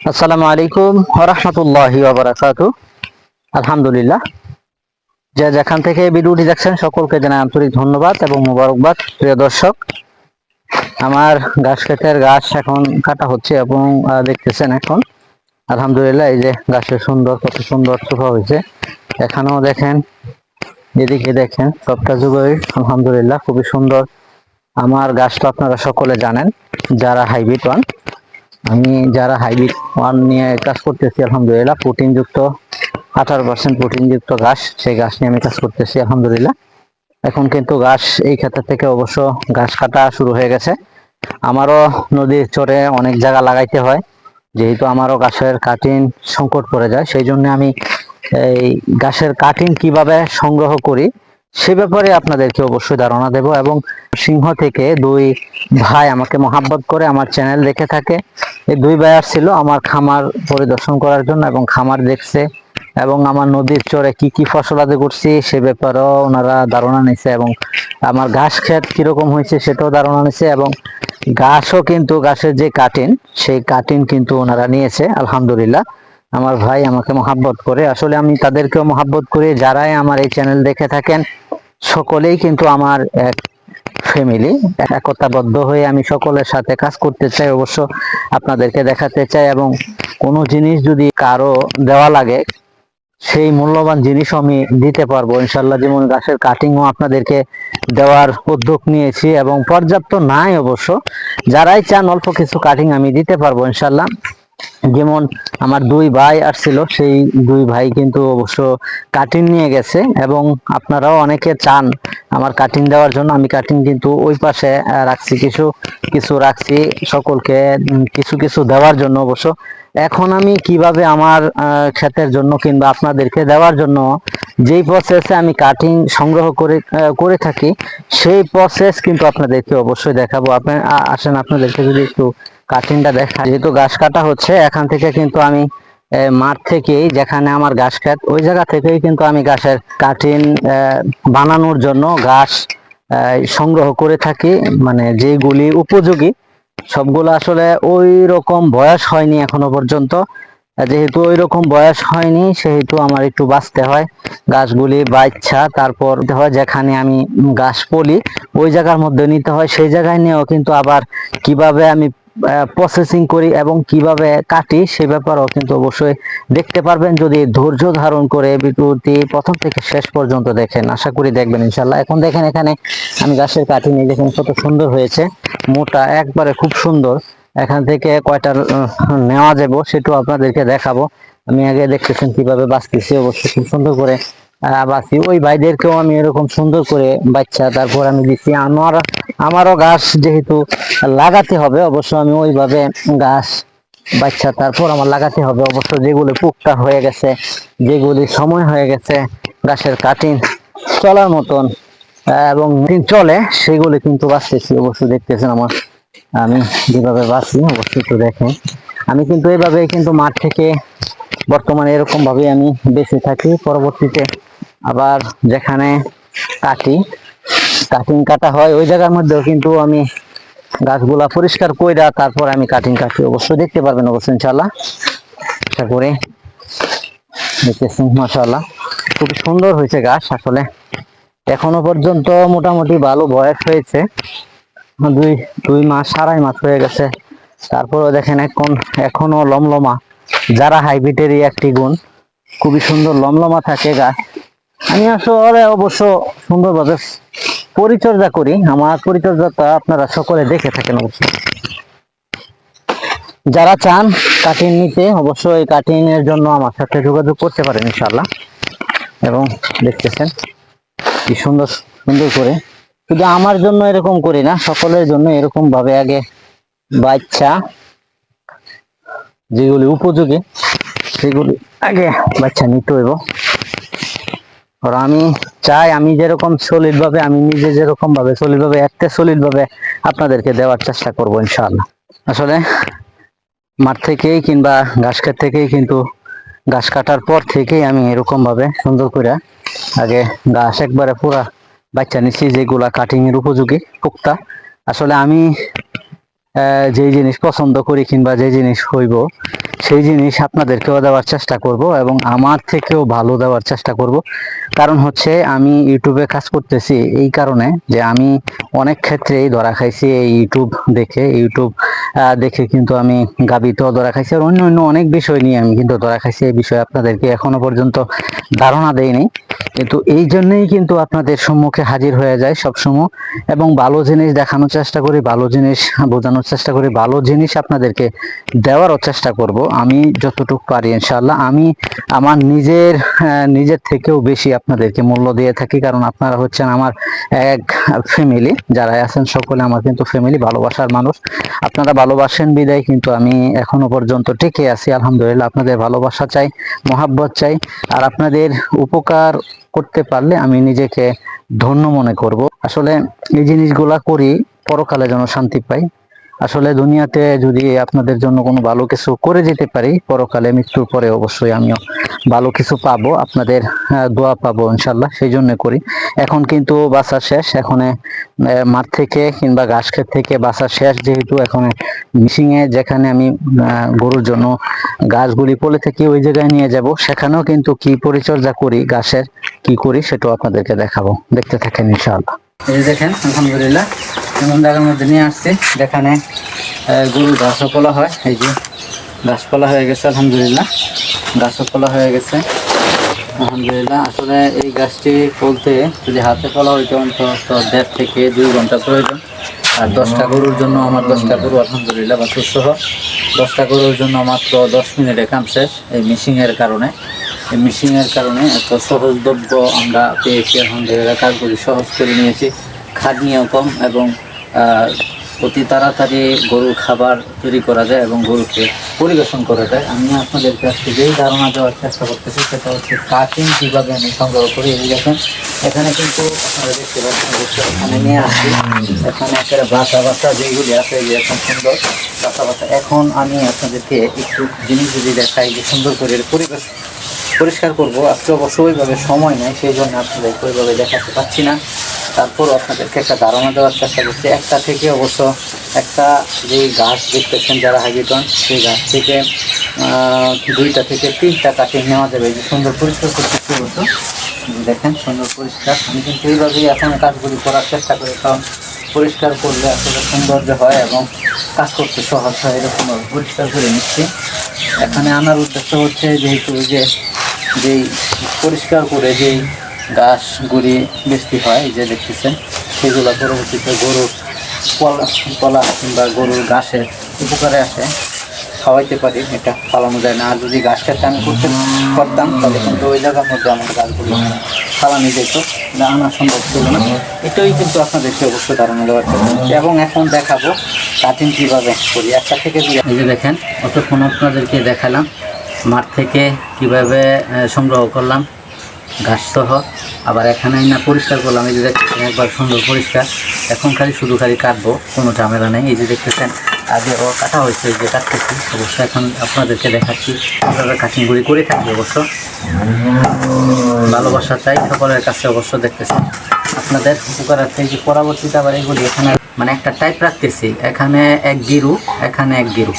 আসসালামু আলাইকুম রহমতুল্লাহ আলহামদুলিল্লাহ। যে যেখান থেকে ভিডিওটি দেখছেন, সকলকে জানাই আন্তরিক ধন্যবাদ এবং মোবারকবাদ, প্রিয় দর্শক। আমার গাছ ক্ষেতের গাছ এখন কাটা হচ্ছে এবং দেখতেছেন এখন। আলহামদুলিল্লাহ, এই যে গাছের সুন্দর, কত সুন্দর শোভা হয়েছে। এখানেও দেখেন, এদিকে দেখেন, সবটা যুগই, আলহামদুলিল্লাহ, খুবই সুন্দর। আমার গাছ তো আপনারা সকলে জানেন, যারা হাইব্রিড ওয়ান আমি যারা হাইব্রিড ওয়ান নিয়ে কাজ করতেছি, আলহামদুলিল্লাহ প্রোটিন যুক্ত আঠারো পার্সেন্ট প্রোটিন যুক্ত ঘাস, সেই ঘাস নিয়ে আমি কাজ করতেছি, আলহামদুলিল্লাহ। এখন কিন্তু ঘাস এই ক্ষেত্র থেকে অবশ্য ঘাস কাটা শুরু হয়ে গেছে। আমারও নদীর চরে অনেক জায়গা লাগাইতে হয়, যেহেতু আমারও গাছের কাটিং সংকট পড়ে যায়, সেই জন্য আমি এই গাছের কাটিং কীভাবে সংগ্রহ করি সে ব্যাপারে আপনাদেরকে অবশ্যই ধারণা দেব এবং সিংহ থেকে দুই ভাই আমাকে মহাব্বত করে আমার চ্যানেল দেখে থাকে। এই দুই ভাই আসছিল আমার খামার পরিদর্শন করার জন্য এবং খামার দেখছে এবং আমার নদীর চরে কি কি ফসলাদি করছি সে ব্যাপারেও ওনারা ধারণা নিছে এবং আমার ঘাস ক্ষেত কীরকম হয়েছে সেটাও ধারণা নিছে এবং ঘাসও কিন্তু ঘাসের যে কাটিং সেই কাটিং কিন্তু ওনারা নিয়েছে, আলহামদুলিল্লাহ। আমার ভাই আমাকে মহাব্বত করে। আসলে আমি তাদেরকেও মহাব্বত করি, যারাই আমার এই চ্যানেল দেখে থাকেন, সকলেই কিন্তু আমার এক ফ্যামিলি একতাবদ্ধ হয়ে আমি সকলের সাথে কাজ করতে চাই, অবশ্য আপনাদেরকে দেখাতে চাই এবং কোনো জিনিস যদি কারও দেওয়া লাগে, সেই মূল্যবান জিনিসও আমি দিতে পারব। ইনশাল্লাহ যেমন গাছের কাটিংও আপনাদেরকে দেওয়ার উদ্যোগ নিয়েছি এবং পর্যাপ্ত নাই অবশ্য। যারাই চান অল্প কিছু কাটিং আমি দিতে পারব ইনশাল্লাহ যেমন আমার দুই ভাই আসছিল, সেই দুই ভাই কিন্তু অবশ্য কাটিং নিয়ে গেছে এবং আপনারাও অনেকে চান আমার কাটিং দেওয়ার জন্য। আমি কাটিং কিন্তু ওই পাশে রাখছি, কিছু কিছু রাখছি সকলকে কিছু কিছু দেওয়ার জন্য অবশ্য। এখন আমি কীভাবে আমার ক্ষেতের জন্য কিংবা আপনাদেরকে দেওয়ার জন্য যেই প্রসেসে আমি কাটিং সংগ্রহ করে করে থাকি সেই প্রসেস কিন্তু আপনাদেরকে অবশ্যই দেখাবো। আপনি আসেন আপনাদেরকে যদি একটু কাটিংটা দেখা যেহেতু গাছ কাটা হচ্ছে এখান থেকে কিন্তু আমি মাঠ থেকেই যেখানে আমার ঘাস ক্ষেত ওই জায়গা থেকেই কিন্তু আমি গাছের কাটিং বানানোর জন্য আহ, সংগ্রহ করে থাকি। মানে যেগুলি উপযোগী সবগুলো আসলে ওই রকম বয়স হয়নি এখনও পর্যন্ত। যেহেতু ওই রকম বয়স হয়নি, সেহেতু আমার একটু বাঁচতে হয়। গাছগুলি বাচ্চা, তারপর যেখানে আমি গাছ পলি, ওই জায়গার মধ্যে নিতে হয়। সেই জায়গায় নিয়েও কিন্তু আবার কীভাবে আমি প্রসেসিং করি এবং কীভাবে কাটি, সে ব্যাপারেও কিন্তু অবশ্যই দেখতে পারবেন। যদি ধৈর্য ধারণ করে ভিডিওটি প্রথম থেকে শেষ পর্যন্ত দেখেন, আশা করি দেখবেন ইনশাল্লাহ এখন দেখেন এখানে আমি গাছের কাটি নিয়ে দেখেন কত সুন্দর হয়েছে। মোটা, একবারে খুব সুন্দর। এখান থেকে কয়টা নেওয়া যাব সেটাও আপনাদেরকে দেখাবো। আমি আগে দেখতেছেন কীভাবে বাঁচতেছি অবশ্যই খুব সুন্দর করে বাঁচি। ওই ভাইদেরকেও আমি এরকম সুন্দর করে বাচ্চা, তারপর আমি দিচ্ছি আমার, আমারও গাছ যেহেতু লাগাতে হবে, অবশ্য আমি ওইভাবে গাছ বাচ্চা, তারপর আমার লাগাতে হবে। অবশ্য যেগুলি পুকটা হয়ে গেছে, যেগুলি সময় হয়ে গেছে গাছের কাটিং চলার মতন। এবং চলে, সেগুলি কিন্তু বাঁচতেছি অবশ্য দেখতেছেন আমার। আমি যেভাবে বাঁচি, অবশ্যই একটু দেখেন। আমি কিন্তু এইভাবে কিন্তু মাঠ থেকে বর্তমানে এরকম ভাবে আমি বেঁচে থাকি। পরবর্তীতে আবার যেখানে কাটি কাটিং কাটা হয়, ওই জায়গার মধ্যেও কিন্তু আমি গাছগুলা পরিষ্কার কইরা তারপর আমি কাটিং কাটি। অবশ্যই দেখতে পারবেন অবশ্যই ইনশাল্লাহ আশা করি দেখতেছেন, মাশাআল্লাহ। খুব সুন্দর হয়েছে গাছ, আসলে এখনও পর্যন্ত মোটামুটি ভালো বয়স হয়েছে। দুই দুই মাস, আড়াই মাস হয়ে গেছে। তারপরেও দেখেন এখন, এখনও লমলমা। যারা হাইব্রিডেরই একটি গুণ, খুবই সুন্দর লমলমা থাকে গাছ আমি আসলে অবশ্য সুন্দরভাবে পরিচর্যা করি। আমার পরিচর্যাটা আপনারা সকলে দেখে থাকেন অবশ্যই। যারা চান কাটিং নিতে, অবশ্যই কাটিং এর জন্য আমার সাথে যোগাযোগ করতে পারেন ইনশাল্লাহ এবং দেখতেছেন। কি সুন্দর সুন্দর করে। শুধু আমার জন্য এরকম করি না, সকলের জন্য এরকম ভাবে আগে বাচ্চা যেগুলি উপযোগী, সেগুলি আগে বাচ্চা নিতে হইব। আর আমি চাই আমি যেরকম সলিড ভাবে, আমি নিজে যেরকম ভাবে সলিড ভাবে, একটা সলিড ভাবে আপনাদেরকে দেওয়ার চেষ্টা করব ইনশাআল্লাহ। আসলে মাঠ থেকেই কিংবা ঘাস থেকেই কিন্তু ঘাস কাটার পর থেকেই আমি এরকম ভাবে সুন্দর করে আগে গাছ একবারে পুরা বাচ্চা নিচ্ছি, যেগুলা কাটিং এর উপযোগী, পোক্তা। আসলে আমি যেই জিনিস পছন্দ করি কিংবা যে জিনিস হইব সেই জিনিস আপনাদেরকেও দেওয়ার চেষ্টা করব এবং আমার থেকেও ভালো দেওয়ার চেষ্টা করব। কারণ হচ্ছে আমি ইউটিউবে কাজ করতেছি এই কারণে যে আমি অনেক ক্ষেত্রেই ধরা খাইছি এই ইউটিউব দেখে। ইউটিউব দেখে কিন্তু আমি গাবিতেও ধরা খাইছি আর অন্য অন্য অনেক বিষয় নিয়ে আমি কিন্তু ধরা খাইছি। এই বিষয়ে আপনাদেরকে এখনও পর্যন্ত ধারণা দেইনি। কিন্তু এই জন্যই কিন্তু আপনাদের সম্মুখে হাজির হয়ে যায় সবসময় এবং ভালো জিনিস দেখানোর চেষ্টা করি, ভালো জিনিস বোঝানোর চেষ্টা করি, ভালো জিনিস আপনাদেরকে দেওয়ারও চেষ্টা করব। আমি যতটুকু পারি ইনশাল্লাহ আমি আমার নিজের নিজের থেকেও বেশি আপনাদেরকে মূল্য দিয়ে থাকি, কারণ আপনারা হচ্ছেন আমার এক ফ্যামিলি যারা আছেন সকলে আমার কিন্তু ফ্যামিলি ভালোবাসার মানুষ। আপনারা ভালোবাসেন বিদায়, কিন্তু আমি এখনও পর্যন্ত টিকে আছি। আলহামদুলিল্লাহ, আপনাদের ভালোবাসা চাই, মহাব্বত চাই। আর আপনাদের উপকার করতে পারলে আমি নিজেকে ধন্য মনে করব। আসলে এই জিনিসগুলা করি, পরকালে যেন শান্তি পাই। আসলে দুনিয়াতে যদি আপনাদের জন্য কোনো ভালো কিছু করে যেতে পারি, পরকালে মৃত্যুর পরে অবশ্যই আমিও ভালো কিছু পাবো, আপনাদের দোয়া পাবো ইনশাল্লাহ, সেই জন্য করি। এখন কিন্তু বাসা শেষ, এখন মাঠ থেকে কিংবা ঘাস ক্ষেত থেকে বাসা শেষ, যেহেতু এখন মিশিংয়ে, যেখানে আমি গরুর জন্য গাছগুলি পলে থেকে ওই জায়গায় নিয়ে যাব, সেখানেও কিন্তু কি পরিচর্যা করি গাছের কি করি, সেটাও আপনাদেরকে দেখাবো। দেখতে থাকেন ইনশাআল্লাহ। এই দেখেন, আলহামদুলিল্লাহ। এমন জায়গার মধ্যে নিয়ে আসছি, যেখানে গরুর ঘাসও পোলা হয়, এই যে গাছপালা হয়ে গেছে, আলহামদুলিল্লাহ। গাছও পোলা হয়ে গেছে, আলহামদুলিল্লাহ। আসলে এই গাছটি বলতে যদি হাতে ফলা হইতো, অন্তত দেড় থেকে দুই ঘণ্টা প্রয়োজন। আর দশটা গরুর জন্য আমার দশটা গরু, আলহামদুলিল্লাহ, বা সহ দশটা গরুর জন্য মাত্র দশ মিনিটে কাম শেষ, এই মিশিংয়ের কারণে। এই মিশিংয়ের কারণে এত সহজদ্রব্য আমরা পেয়েছি, আলহামদুলিল্লাহ। কাজগুলি সহজ করে নিয়েছি, খাটনিও কম এবং অতি তাড়াতাড়ি গরুর খাবার তৈরি করা যায় এবং গরুকে পরিবেশন করা যায়। আমি আপনাদের কাছে যেই ধারণা দেওয়ার চেষ্টা করতেছি, সেটা হচ্ছে কাটিং কীভাবে আমি সংগ্রহ করি। এই দেখেন, এখানে কিন্তু দেখতে পাচ্ছি অবশ্যই এখানে নিয়ে আসছি। এখানে একটা বাসা বাসা যেগুলি আছে যে এখন সুন্দর বাসা বাসা। এখন আমি আপনাদেরকে একটু জিনিস যদি দেখাই যে সুন্দর করে পরিবেশ পরিষ্কার করব। আজকে অবশ্য ওইভাবে সময় নেই, সেই জন্য আপনাদের ওইভাবে দেখাতে পাচ্ছি না। তারপরও আপনাদেরকে একটা ধারণা দেওয়ার চেষ্টা করছি। একটা থেকে অবশ্য একটা যে গাছ দেখতেছেন যারা হাইবিটন সেই গাছ থেকে দুইটা থেকে তিনটা কাটিং নেওয়া যাবে। যে সুন্দর পরিষ্কার এই যে দেখেন, সুন্দর পরিষ্কার। আমি কিন্তু এইভাবেই এখন কাজগুলি করার চেষ্টা করি, কারণ পরিষ্কার করলে আসলে সৌন্দর্য হয় এবং কাজ করতে সহজ হয় এরকমভাবে পরিষ্কার করে নিচ্ছি। এখানে আনার উদ্দেশ্য হচ্ছে যেহেতু যে, যেই পরিষ্কার করে যেই ঘাসগুলি বেশি হয় যে দেখতেছেন, সেগুলো পরবর্তীতে গরুর পলা পলা কিংবা গরুর ঘাসের উপকারে আসে। খাওয়াইতে পারি, এটা ফালানো যায় না। আর যদি ঘাস খেতে আমি করতে করতাম তাহলে কিন্তু ওই জায়গার মধ্যে আমার গাছগুলো ফালানো যেত। আনা সম্ভব ছিল না। এটাই কিন্তু আপনাদেরকে অবশ্যই ধারণা দেওয়ার। এবং এখন দেখাবো কাটিং কীভাবে করি। একটা থেকে এই যে দেখেন, অতক্ষণ আপনাদেরকে দেখালাম মাঠ থেকে কীভাবে সংগ্রহ করলাম। ঘাস সহ আবার এখানে না পরিষ্কার করলাম, এই যে দেখতেছেন একবার সুন্দর পরিষ্কার। এখন খালি শুধু খালি কাটবো, কোনো ঝামেলা নেই। এই যে দেখতেছেন আগে ও কাটা হয়েছে যে কাটতেছি। অবশ্য এখন আপনাদেরকে দেখাচ্ছি আপনারা কাটিংগুলি করে থাকবে অবশ্য। ভালোবাসা চাই সকলের কাছে অবশ্য দেখতেছি আপনাদের উপকারার্থে যে পরবর্তীতে আবার এগুলি এখানে মানে একটা টাইপ রাখতেছি। এখানে এক গিরু, এখানে এক গিরু।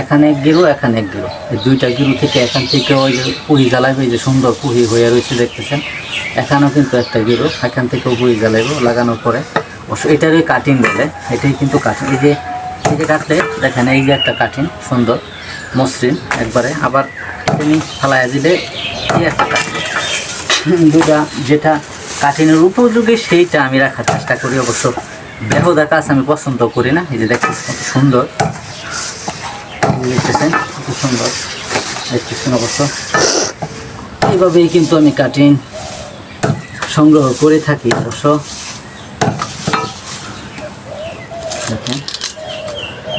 এখানে গিরু এখানে গিরু। এই দুইটা গিরু থেকে এখান থেকে ওই যে পুহি জ্বালাইবে যে সুন্দর পুহি হয়ে রয়েছে দেখতেছেন। এখানেও কিন্তু একটা গিরু, এখান থেকেও পুহি জ্বালাইব লাগানোর পরে। অবশ্য এটারই কাটিং বলে, এটাই কিন্তু কাটিং এই যে যে কাটলে দেখেন এই যে একটা কাটিং সুন্দর, মসৃণ, একবারে। আবার তিনি ফালাইয়া দিলে এই একটা কাটিং দুটা যেটা কাঠিনের উপযোগী সেইটা আমি রাখার চেষ্টা করি। অবশ্য বেহুদা কাজ আমি পছন্দ করি না। এই যে দেখতেছি কত সুন্দর। দেখতেছেন সুন্দর। অবশ্য এইভাবেই কিন্তু আমি কাটিং সংগ্রহ করে থাকি অবশ্য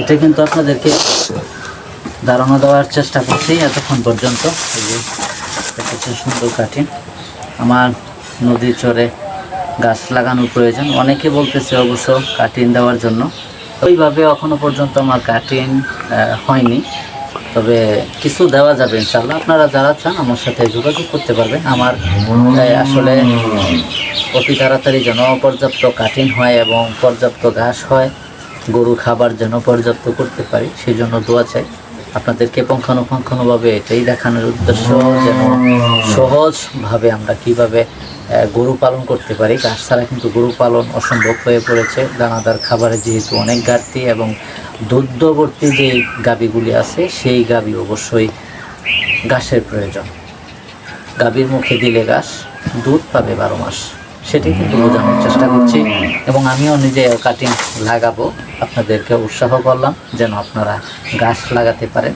এটা কিন্তু আপনাদেরকে ধারণা দেওয়ার চেষ্টা করছি এতক্ষণ পর্যন্ত। দেখতেছেন সুন্দর কাটিং। আমার নদীর চরে গাছ লাগানোর প্রয়োজন। অনেকে বলতেছে অবশ্য কাটিং দেওয়ার জন্য। ওইভাবে এখনও পর্যন্ত আমার কাটিং হয়নি। তবে কিছু দেওয়া যাবে ইনশাল্লাহ আপনারা যারা চান আমার সাথে যোগাযোগ করতে পারবেন। আমার আসলে অতি তাড়াতাড়ি যেন পর্যাপ্ত কাটিং হয় এবং পর্যাপ্ত ঘাস হয়, গরু খাবার যেন পর্যাপ্ত করতে পারি সেই জন্য দোয়া চাই। আপনাদেরকে পুঙ্খানুপুঙ্খানুভাবে এটাই দেখানোর উদ্দেশ্য, যেন সহজভাবে আমরা কীভাবে গরু পালন করতে পারি। ঘাস ছাড়া কিন্তু গরু পালন অসম্ভব হয়ে পড়েছে। দানাদার খাবারে যেহেতু অনেক ঘাটতি এবং দুগ্ধবর্তী যে গাবিগুলি আছে, সেই গাবি অবশ্যই ঘাসের প্রয়োজন। গাভীর মুখে দিলে ঘাস দুধ পাবে বারো মাস। সেটাই কিন্তু বোঝানোর চেষ্টা করছি এবং আমিও নিজে কাটিং লাগাবো। আপনাদেরকে উৎসাহ করলাম যেন আপনারা গাছ লাগাতে পারেন।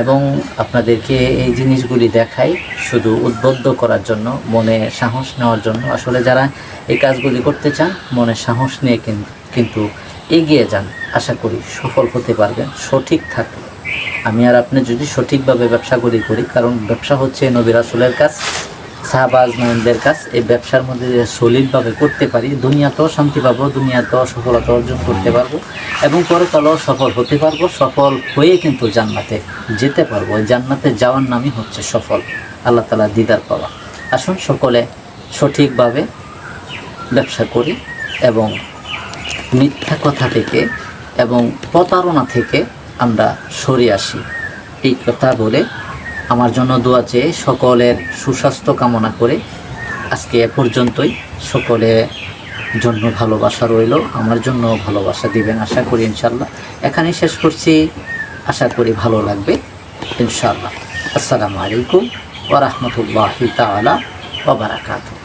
এবং আপনাদেরকে এই জিনিসগুলি দেখাই শুধু উদ্বুদ্ধ করার জন্য, মনে সাহস নেওয়ার জন্য। আসলে যারা এই কাজগুলি করতে চান, মনে সাহস নিয়ে কিন্তু এগিয়ে যান। আশা করি সফল হতে পারবেন, সঠিক থাকবে আমি আর আপনি যদি সঠিকভাবে ব্যবসাগুলি করি করি, কারণ ব্যবসা হচ্ছে নবী রাসুলের কাজ। শাহবাজ নয়নদের কাজ, এই ব্যবসার মধ্যে সলিডভাবে করতে পারি, দুনিয়াতেও শান্তি পাবো, দুনিয়াতেও সফলতা অর্জন করতে পারব এবং পরে পরকালেও সফল হতে পারব, সফল হয়ে কিন্তু জান্নাতে যেতে পারব। জান্নাতে যাওয়ার নামই হচ্ছে সফল, আল্লাহ তালা দিদার পাওয়া। আসুন সকলে সঠিকভাবে ব্যবসা করি এবং মিথ্যা কথা থেকে এবং প্রতারণা থেকে আমরা সরে আসি। এই কথা বলে আমার জন্য দোয়া চেয়ে সকলের সুস্বাস্থ্য কামনা করে আজকে এ পর্যন্তই। সকলে জন্য ভালোবাসা রইল, আমার জন্য ভালোবাসা দিবেন আশা করি ইনশাল্লাহ এখানেই শেষ করছি, আশা করি ভালো লাগবে ইনশাল্লাহ আসসালামু আলাইকুম ওরহমতুল্লাহ তালা ওবরাকাতু